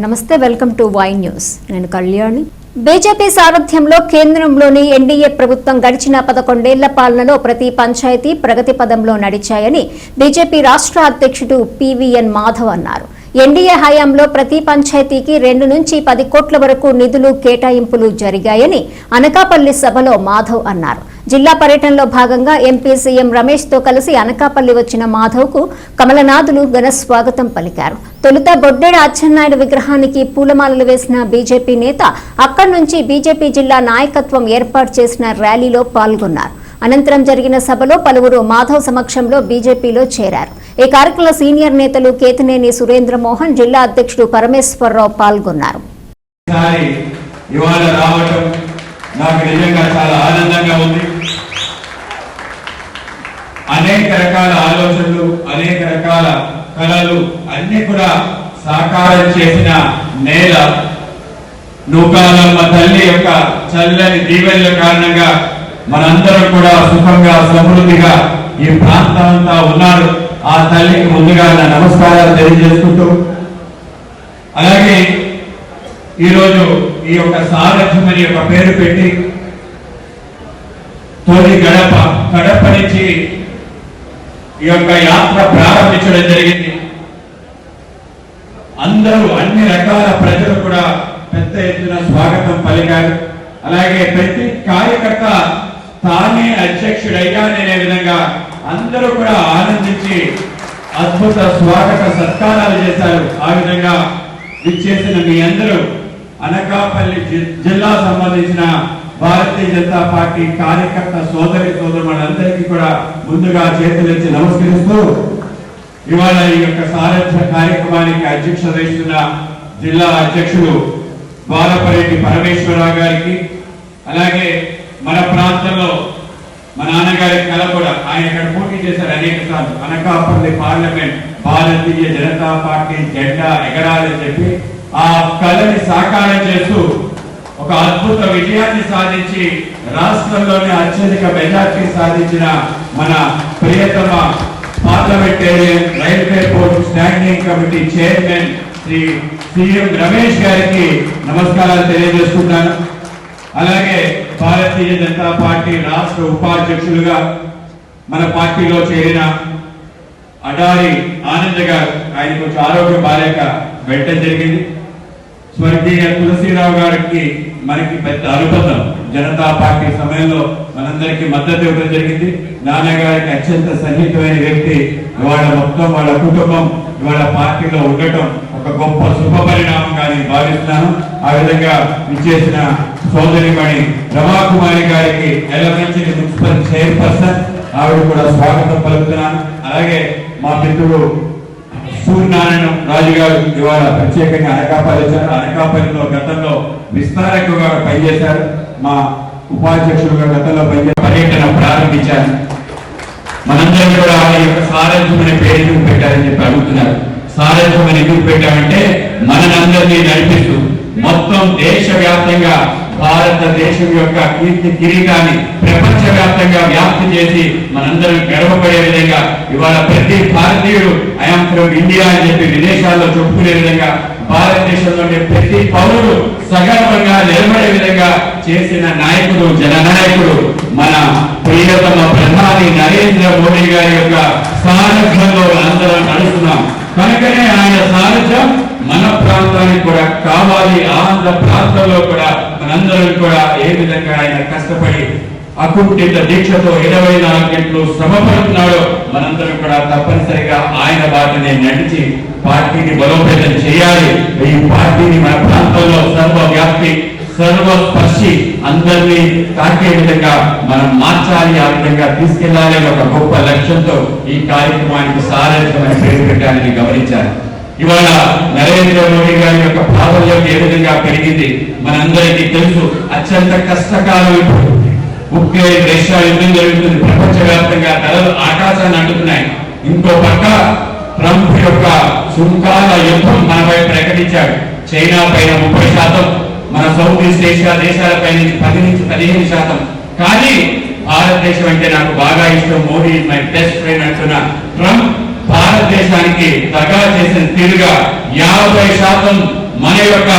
నమస్తే welcome to Y news. నేను Kalyani. BJP సారథ్యంలో కేంద్రంలోని ఎన్డీఏ ప్రభుత్వం గడిచిన పదకొండేళ్ళ పాలనలో ప్రతి పంచాయతీ ప్రగతి పదంలో నడిచాయని బీజేపీ రాష్ట్ర అధ్యక్షుడు పివిఎన్ మాధవ్ అన్నారు. ఎన్డీఏ హయాంలో ప్రతి పంచాయతీకి రెండు నుంచి పది కోట్ల వరకు నిధులు కేటాయింపులు జరిగాయని అనకాపల్లి సభలో మాధవ్ అన్నారు. జిల్లా పర్యటనలో భాగంగా ఎంపీ సీఎం రమేష్తో కలిసి అనకాపల్లి వచ్చిన మాధవ్కు కమలనాథులు ఘన స్వాగతం పలికారు. తొలుత బొడ్డెడ అచ్చెన్నాయుడు విగ్రహానికి పూలమాలలు వేసిన బీజేపీ నేత అక్కడి నుంచి బీజేపీ జిల్లా నాయకత్వం ఏర్పాటు చేసిన ర్యాలీలో పాల్గొన్నారు. అనంతరం జరిగిన సభలో పలువురు మాధవ్ సమక్షంలో బీజేపీలో చేరారు. ఈ కార్యక్రమంలో సీనియర్ నేతలు కేతినేని సురేంద్ర మోహన్ జిల్లా అధ్యక్షుడు పరమేశ్వరరావు పాల్గొన్నారు. నాకు నిజంగా చాలా ఆనందంగా ఉంది. అనేక రకాల ఆలోచనలు అనేక రకాల కళలు అన్ని కూడా సాకారం చేసిన నేల నూకాలమ్మ తల్లి యొక్క చల్లని దీవెనల కారణంగా మనందరం కూడా సుఖంగా సమృద్ధిగా ఈ ప్రాంతం అంతా ఉన్నారు. ఆ తల్లికి ముందుగా నా నమస్కారాలు తెలియజేసుకుంటూ అలాగే ఈరోజు ఈ యొక్క సారథ్యం అనే యొక్క పేరు పెట్టి తొలి గడప గడప నుంచి ఈ యొక్క యాత్ర ప్రారంభించడం జరిగింది. అందరూ అన్ని రకాల ప్రజలు కూడా పెద్ద ఎత్తున స్వాగతం పలికారు. అలాగే ప్రతి కార్యకర్త తానే అధ్యక్షుడయ్యాననే విధంగా అందరూ కూడా ఆనందించి అద్భుత స్వాగత సత్కారాలు చేశారు. ఆ విధంగా విచ్చేసిన మీ అందరూ అనకాపల్లి జిల్లా సంబంధించిన భారతీయ జనతా పార్టీ కార్యకర్త సోదరి సోదరులందరికీ కూడా ముందుగా చేతులెత్తి నమస్కరిస్తూ ఇవాళ ఈ యొక్క సారథ్య కార్యక్రమానికి అధ్యక్షత వహిస్తున్న జిల్లా అధ్యక్షుడు బాలపరెడ్డి పరమేశ్వరరావు గారికి అలాగే మన ప్రాంతంలో మా నాన్నగారి కళ కూడా ఆయన ఇక్కడ పోటీ చేశారు అనేక సార్లు. అనకాపల్లి పార్లమెంట్ భారతీయ జనతా పార్టీ జెండా ఎగరాలని చెప్పి ఆ కళని సాకారం చేస్తూ ఒక అద్భుత విజయాన్ని సాధించి రాష్ట్రంలోనే అత్యధిక మెజార్టీ సాధించిన మన ప్రియతమ parliamentarian railway board standing committee chairman Shri C M Ramesh గారికి నమస్కారాలు తెలియజేస్తున్నాను అలాగే భారతీయ జనతా పార్టీ రాష్ట్ర ఉపాధ్యక్షులుగా మన పార్టీలో చేరిన అడారి ఆనంద్ గారు. ఆయన కొంచెం ఆరోగ్యం బాలేక వెళ్ళటం జరిగింది. స్వర్గీయ తులసీరావు గారికి మనకి పెద్ద అనుబంధం. జనతా పార్టీ సమయంలో మనందరికీ మద్దతు ఇవ్వడం జరిగింది. నాన్నగారికి అత్యంత సన్నిహితమైన వ్యక్తి. ఇవాళ మొత్తం వాళ్ళ కుటుంబం ఇవాళ పార్టీలో ఉండటం ఒక గొప్ప శుభ పరిణామంగా నేను భావిస్తున్నాను. ఆ విధంగా విచ్చేసిన సోదరిమణి రమాకుమారి గారికి ఎలమెంచరి మున్సిపల్ చైర్పర్సన్ ఆవిడ కూడా స్వాగతం పలుకుతున్నాను. అలాగే మా మిత్రుడు సూర్యనారాయణ రాజు గారు ఇవాళ ప్రత్యేకంగా అనకాపల్లి వచ్చారు అనకాపల్లిలో గతంలో విస్తారకుగా పనిచేశారు. మా ఉపాధ్యక్షుడుగా గతంలో పనిచే పర్యటన ప్రారంభించారు. మనందరం కూడా ఈ యొక్క సారథ్యం పేరు పెట్టారని చెప్పి అడుగుతున్నారు. సారథ్యం ఎందుకు పెట్టామంటే మనందరినీ నడిపిస్తూ మొత్తం దేశవ్యాప్తంగా భారతదేశం యొక్క కీర్తి కిరీటాన్ని ప్రపంచ వ్యాప్తంగా వ్యాప్తి చేసి మనందరం గర్వపడే విధంగా ఇవాళ ప్రతి భారతీయుడు ఐఎమ్ ఫ్రమ్ ఇండియా అని చెప్పి విదేశాల్లో చెప్పుకునే విధంగా భారతదేశంలోని ప్రతి పౌరుడు సగర్వంగా నిలబడే విధంగా చేసిన నాయకుడు జననాయకుడు మన ప్రియతమ ప్రధాని నరేంద్ర మోడీ గారి యొక్క సారథ్యంలో అందరం నడుస్తున్నాం. కనుకనే ఆయన సారథ్యం మన ప్రాంతానికి కూడా కావాలి. ఆంధ్ర ప్రాంతంలో కూడా మనందరం కూడా ఏ విధంగా ఆయన కష్టపడి అకుంఠిత దీక్షతో ఇరవై నాలుగు గంటలు శ్రమపడుతున్నాడో మనందరం కూడా తప్పనిసరిగా ఆయన వాటిని నడిచి పార్టీని బలోపేతం చేయాలి. ఈ పార్టీని మన ప్రాంతంలో సర్వవ్యాప్తి సర్వస్పర్శి అందరినీ తాకే విధంగా మనం మార్చాలి ఆ విధంగా తీసుకెళ్ళాలి అనే ఒక గొప్ప లక్ష్యంతో ఈ కార్యక్రమానికి సారథ్యమైన పేరు పెట్టాలని గమనించారు ఇవాళ నరేంద్ర మోడీ గారి యొక్క ప్రాబల్యం ఏ విధంగా పెరిగింది మనందరికీ తెలుసు అత్యంత కష్టకాలం ఇప్పుడు. ఉక్రెయిన్ రష్యా యుద్ధం జరుగుతుంది ప్రపంచవ్యాప్తంగా ధరలు ఆకాశాన్ని అంటున్నాయి ఇంకో పక్క ట్రంప్ యొక్క సుంకాల యుద్ధం మనపై ప్రకటించాడు. చైనా పైన ముప్పై శాతం సౌత్ ఈస్ట్ ఏషియా దేశాలపై నుంచి పది నుంచి పదిహేను శాతం. కానీ భారతదేశం అంటే నాకు బాగా ఇష్టం. మోడీ మై బెస్ట్ ఫ్రెండ్ అంటున్న ట్రంప్ భారతదేశానికి దగా చేసిన తీరుగా యాభై శాతం మన యొక్క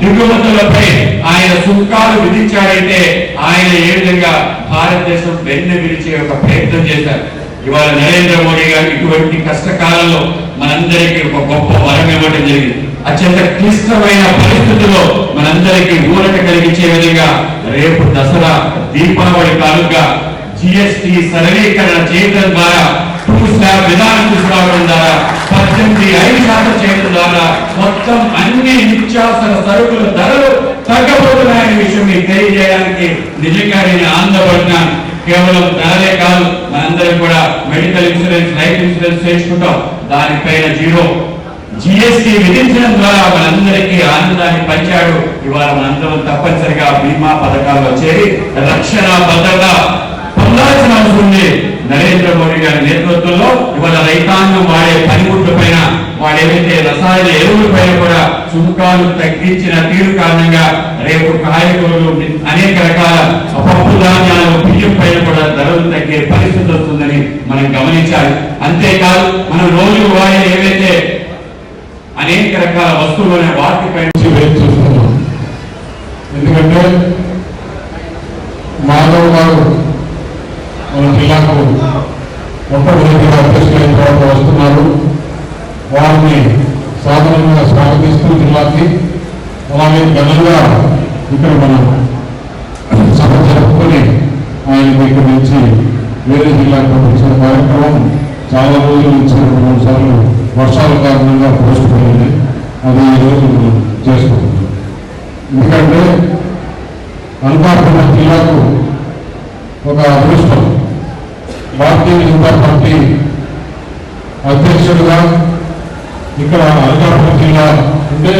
దిగుమతులపై ఆయన సుఖాలు విధించాడైతే ఆయన ఏ విధంగా భారతదేశం వెన్న విరిచే ఒక ప్రయత్నం చేశారు. ఇవాళ నరేంద్ర మోడీ గారు ఇటువంటి కష్టకాలంలో మనందరికీ ఒక గొప్ప వరం ఇవ్వడం జరిగింది. అత్యంత క్లిష్టమైన పరిస్థితుల్లో మనందరికీ ఊరట కలిగించే విధంగా రేపు దసరా దీపావళి కానుక జిఎస్టి సరళీకరణ చేయడం ద్వారా టూ స్లాబ్ విధానం తీసుకురావడం ద్వారా పద్దెనిమిది ఐదు శాతం చేయడం ద్వారా మొత్తం అన్ని నిత్యావసర సరుకుల ధరలు తగ్గబోతున్నాయనే విషయం మీకు తెలియజేయడానికి నిజంగా నేను ఆనందపడుతున్నాను. కేవలం ధరలే కాదు మనందరం కూడా మెడికల్ ఇన్సూరెన్స్ లైఫ్ ఇన్సూరెన్స్ చేసుకుంటాం దానిపైన జీరో జిఎస్టి విధించడం ద్వారా మనందరికీ ఆనందాన్ని పంచాడు. ఇవాళ మనందరం తప్పనిసరిగా బీమా పథకాల్లో చేరి రక్షణ భద్రత పొందాల్సిన అవసరం ఉంది నరేంద్ర మోడీ గారి నేతృత్వంలో ఇవాళ రైతాంగం వాడే పనిముట్ల పైన వాడేవైతే రసాయన ఎరువుల పైన కూడా సుంకాలు తగ్గించిన తీరు కారణంగా రేపు కాయగూరలు అనేక రకాల పప్పు ధాన్యాలు బియ్యం పైన కూడా ధరలు తగ్గే పరిస్థితి వస్తుందని మనం గమనించాలి. అంతేకాదు మనం రోజు వాడే ఏవైతే అనేక రకాల వస్తువులు వాటిపైన నుంచి వేచి చూస్తున్నాం ఎందుకంటే మాధవ్ గారు మన జిల్లాకు మొట్టమొదటిగా అధ్యక్షులైన తర్వాత వస్తున్నారు. వారిని సాధారణంగా స్వాగతిస్తూ జిల్లాకి అలాగే ఘనంగా ఇక్కడ మనం సభ జరుపుకొని ఆయన దగ్గర నుంచి వేరే జిల్లాకు పంపించిన కార్యక్రమం చాలా రోజుల నుంచి రెండు మూడు సార్లు వర్షాల కారణంగా పోస్ట్ అది ఈ రోజు మనం చేసుకుంటున్నాం ఎందుకంటే అనకాపల్లి జిల్లాకు ఒక అదృష్టం. భారతీయ జనతా పార్టీ అధ్యక్షుడిగా ఇక్కడ అనకాపల్లి జిల్లా అంటే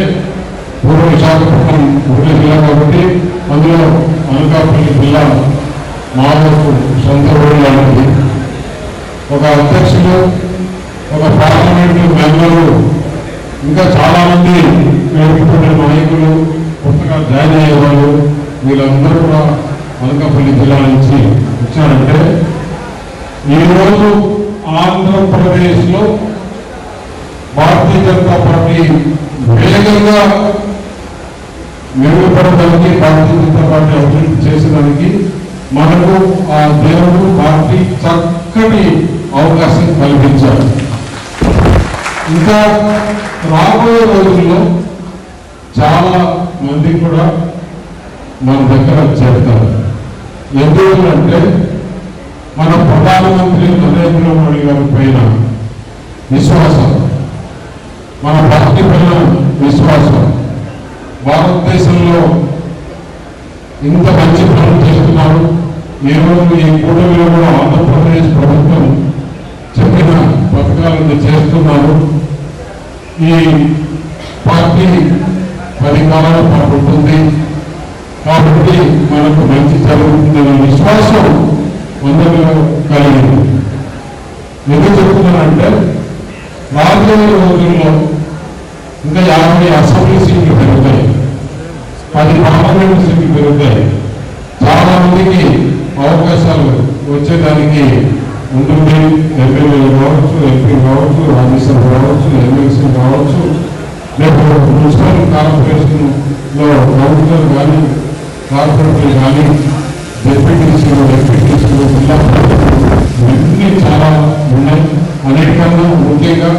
పూర్వ విశాఖపట్నం ఒకటి జిల్లా కాబట్టి అందులో అనకాపల్లి జిల్లా మామూలు సొంత ఊరు ఒక అధ్యక్షుడు ఒక పార్లమెంటు మెంబరు ఇంకా చాలామంది నాయకులు కొత్తగా జాయిన్ అయ్యేవాళ్ళు వీళ్ళందరూ కూడా అనకాపల్లి జిల్లా నుంచి వచ్చారంటే ఈరోజు ఆంధ్రప్రదేశ్లో భారతీయ జనతా పార్టీ వేగంగా మెరుగుపడడానికి భారతీయ జనతా పార్టీ అభివృద్ధి చేసేదానికి మనకు ఆ దేవుడు పార్టీ చక్కటి అవకాశం కల్పించారు. ఇంకా రాబోయే రోజుల్లో చాలా మంది కూడా మన దగ్గర చేరుతారు. ఎందుకంటే మన ప్రధానమంత్రి నరేంద్ర మోడీ గారి పైన విశ్వాసం మన పార్టీ పైన విశ్వాసం భారతదేశంలో ఇంత మంచి పనులు చేస్తున్నారు. ఈ రోజు ఈ కూటమిలో కూడా ఆంధ్రప్రదేశ్ ప్రభుత్వం చెప్పిన పథకాలను చేస్తున్నారు. ఈ పార్టీ పది కాలాల పాటు ఉంటుంది. కాబట్టి మనకు మంచి జరుగుతుందనే విశ్వాసం అందరిలో కలిగింది. ఎందుకు చెప్తున్నానంటే రాబోయే రోజుల్లో ఇంకా యాభై అసెంబ్లీ సీట్లు పెరుగుతాయి. పది పార్లమెంట్ సీట్లు పెరుగుతాయి. చాలా మందికి అవకాశాలు వచ్చేదానికి ఉంటుంది ఎమ్మెల్యే కావచ్చు ఎంపీ కావచ్చు రాజ్యసభ కావచ్చు ఎమ్మెల్సీ కావచ్చు లేకపోతే మున్సిపల్ కార్పొరేషన్లో కౌన్సిలర్ కానీ కార్పొరేటర్ కానీ డెప్యూటీసీలు డెప్యూటీసీలు జిల్లా ఇవన్నీ చాలా ఉన్నాయి. అన్నిటికన్నా ముఖ్యంగా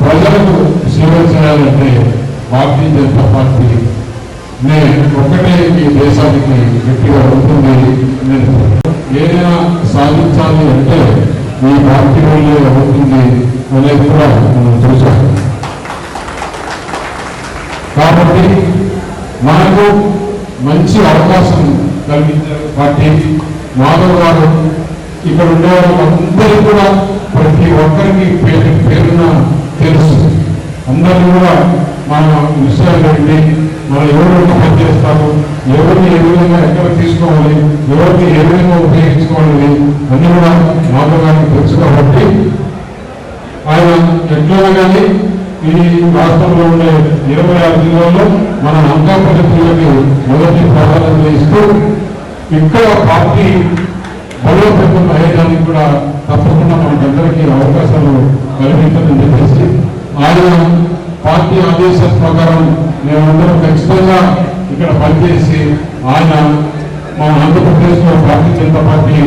ప్రజలకు సేవ చేయాలంటే భారతీయ జనతా పార్టీ నే ఒక్కటే ఈ దేశానికి గట్టిగా మంచి అవకాశం కలిగించారు. పార్టీ మాధవ్ గారు ఇక్కడ ఉండేవారు. వాళ్ళందరికీ కూడా ప్రతి ఒక్కరికి పేరు పేరున తెలుసు. అందరినీ కూడా మన విషయాలు ఏంటి మనం ఎవరు పని చేస్తాము ఎవరిని ఏ విధంగా ఎక్కడ తీసుకోవాలి ఎవరిని ఏ విధంగా ఉపయోగించుకోవాలి అన్ని కూడా మాధవ్ గారికి తెలుసు కాబట్టి ఆయన ఎట్లా కానీ ఈ రాష్ట్రంలో ఉండే ఇరవై ఆరు జిల్లాల్లో మన అనకాపల్లి జిల్లాకి మొదటి ప్రాధాన్యత ఇస్తూ ఇక్కడ పార్టీ బలోపేతం అయ్యడానికి కూడా తప్పకుండా మనకందరికీ అవకాశాలు కల్పించాలని చెప్పేసి ఆయన పార్టీ ఆదేశాల ప్రకారం మేమందరం ఖచ్చితంగా ఇక్కడ పనిచేసి ఆయన మా ఆంధ్రప్రదేశ్లో భారతీయ జనతా పార్టీ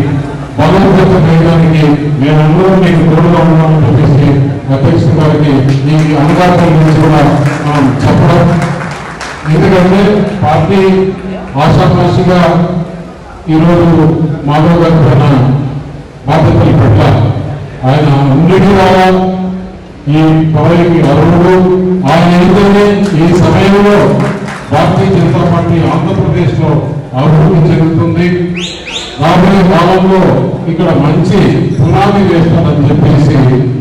బలోపేతం చేయడానికి. మేమందరం మీకు తోడుగా ఉన్నామని చెప్పేసి అధ్యక్షుడు గారికి ఈ అనుగాహన గురించి కూడా మనం చెప్పడం. ఎందుకంటే పార్టీ ఆశాపాషిగా ఈరోజు మాధవ్ గారి పైన బాధ్యతలు పట్ల ఆయన అన్నిటి ద్వారా ఈ పదవికి అర్హుడు. ఆయన ఏంటంటే ఈ సమయంలో భారతీయ జనతా పార్టీ ఆంధ్రప్రదేశ్లో అభివృద్ధి జరుగుతుంది రాబోయే కాలంలో ఇక్కడ మంచి పునాది వేస్తానని చెప్పేసి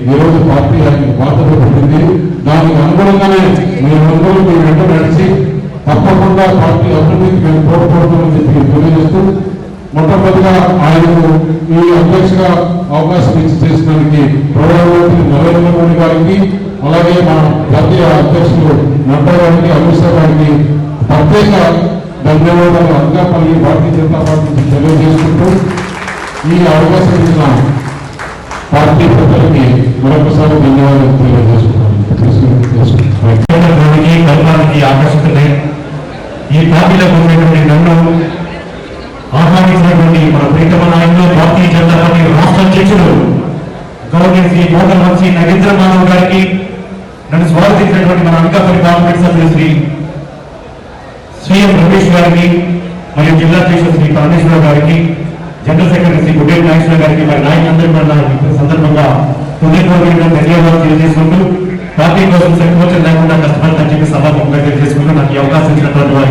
ఈరోజు పార్టీ ఆయన బాధ్యత పెట్టింది. దానికి అనుగుణంగానే మీరందరూ మీ వెంట నడిచి తప్పకుండా పార్టీ అభివృద్ధికి మేము కోరుకోవడం చెప్పి తెలియజేస్తూ మొట్టమొదటిగా ఆయనకు ఈ అధ్యక్షగా అవకాశం ఇచ్చి చేసినందుకు ప్రధానమంత్రి నరేంద్ర మోడీ గారికి అలాగే మన జాతీయ అధ్యక్షులు నడ్డా గారికి అమిత్ షా గారికి ప్రత్యేక ధన్యవాదాలు. అనకాపల్లి భారతీయ జనతా పార్టీ నుంచి తెలియజేసుకుంటూ ఈ అవకాశం ఇచ్చిన పార్టీ ప్రజలకి మరొకసారి ధన్యవాదాలు తెలియజేసుకుంటాను దానికి ఈ పార్టీలో ఉన్నటువంటి నన్ను ఆహ్వానించినటువంటి మన ప్రీతమ నాయకులు భారతీయ జనతా పార్టీ రాష్ట్ర అధ్యక్షుడు గౌరవ శ్రీ మోహన్ వంశీ నరేంద్ర మాధవ్ గారికి నన్ను స్వాగతించినటువంటి మన అనకాపల్లి పార్లమెంట్ సభ్యులు శ్రీ సీఎం రమేష్ గారికి మరియు జిల్లా అధ్యక్షుడు శ్రీ పరమేశ్వర గారికి జనరల్ సెక్రటరీ శ్రీ గుడ్డే నాగేశ్వర గారికి మరి నాయకులందరూ కూడా సందర్భంగా హృదయపూర్వకంగా ధన్యవాదాలు తెలియజేసుకుంటూ పార్టీ కోసం సంకోచం లేకుండా కష్టపడతాను చెప్పి సభాముఖంగా తెలియజేసుకుంటూ నాకు ఈ అవకాశం ఇచ్చినటువంటి వారికి